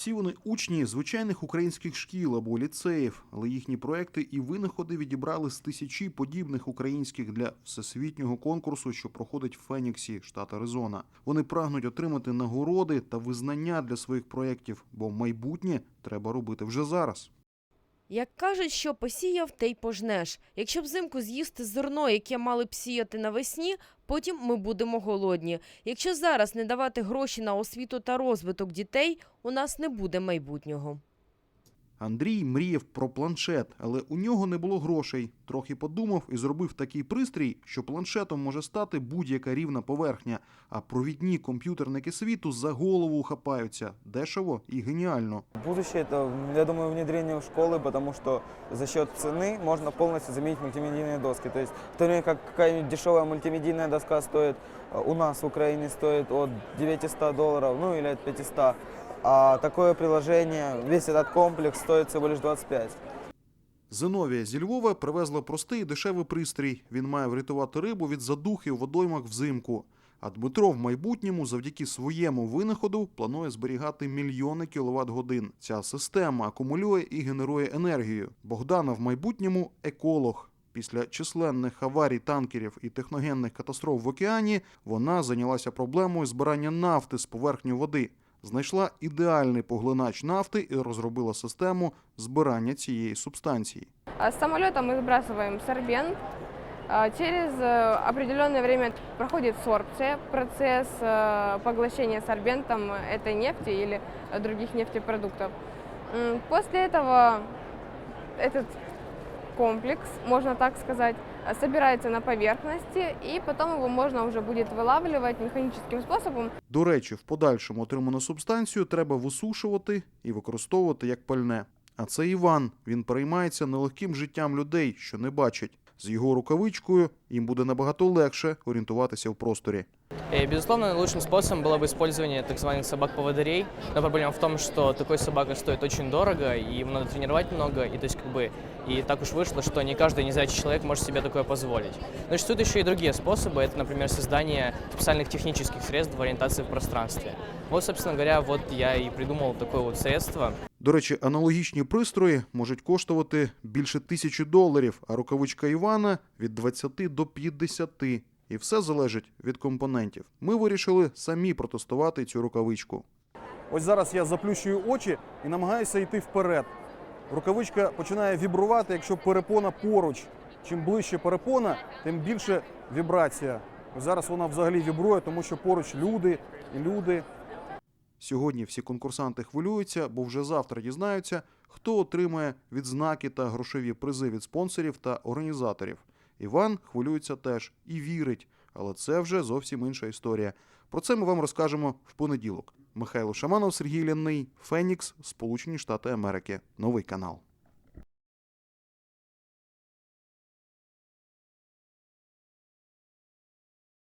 Всі вони учні звичайних українських шкіл або ліцеїв, але їхні проекти і винаходи відібрали з тисячі подібних українських для всесвітнього конкурсу, що проходить в Феніксі, штат Аризона. Вони прагнуть отримати нагороди та визнання для своїх проєктів, бо майбутнє треба робити вже зараз. Як кажуть, що посіяв, те й пожнеш. Якщо взимку з'їсти зерно, яке мали б сіяти навесні, потім ми будемо голодні. Якщо зараз не давати гроші на освіту та розвиток дітей, у нас не буде майбутнього. Андрій мріяв про планшет, але у нього не було грошей. Трохи подумав і зробив такий пристрій, що планшетом може стати будь-яка рівна поверхня, а провідні комп'ютерники світу за голову хапаються дешево і геніально. Будущее это, я думаю, внедрение в школы, потому что за счет цены можно полностью заменить мультимедийные доски. То есть в то время как какая-нибудь дешевая мультимедийная доска стоит э, у нас в Украине стоит от 900 долларов, ну или от 500, а такое приложение, весь этот комплекс стоит всего лишь 25. Зиновія зі Львова привезла простий і дешевий пристрій. Він має врятувати рибу від задухи у водоймах взимку. А Дмитро в майбутньому, завдяки своєму винаходу, планує зберігати мільйони кіловат годин. Ця система акумулює і генерує енергію. Богдана в майбутньому еколог. Після численних аварій танкерів і техногенних катастроф в океані вона зайнялася проблемою збирання нафти з поверхні води Знайшла ідеальний поглинач нафти і розробила систему збирання цієї субстанції. А С самолета мы сбрасываем сорбент. А Через э, определенное время проходит сорбция, процесс э, поглощения сорбентом этой нефти или э, других нефтепродуктов. М, После этого этот комплекс, можно так сказать, э, собирается на поверхности, и потом его можно уже будет вылавливать механическим способом До речі, в подальшому отриману субстанцію треба висушувати і використовувати як пальне. А це Іван. Він переймається нелегким життям людей, що не бачать. З його рукавичкою їм буде набагато легше орієнтуватися в просторі. И, безусловно, наилучшим способом было бы использование так называемых собак-поводырей. Но проблема в том, что такой собака стоит очень дорого, и его надо тренировать много, и то есть как бы и так уж вышло, что не каждый незрячий человек может себе такое позволить. Но существуют еще и другие способы. Это, например, создание специальных технических средств в ориентации в пространстве. Вот, собственно говоря, вот я и придумал такое вот средство. До речі, аналогічні пристрої можуть коштувати більше тисячі доларів, а рукавичка Івана від 20 до 50. І все залежить від компонентів. Ми вирішили самі протестувати цю рукавичку. Ось зараз я заплющую очі і намагаюся йти вперед. Рукавичка починає вібрувати, якщо перепона поруч. Чим ближче перепона, тим більше вібрація. Ось зараз вона взагалі вібрує, тому що поруч люди і люди. Сьогодні всі конкурсанти хвилюються, бо вже завтра дізнаються, хто отримає відзнаки та грошові призи від спонсорів та організаторів. Іван хвилюється теж і вірить, але це вже зовсім інша історія. Про це ми вам розкажемо в понеділок. Михайло Шаманов, Сергій Ляний, Фенікс, Сполучені Штати Америки. Новий канал.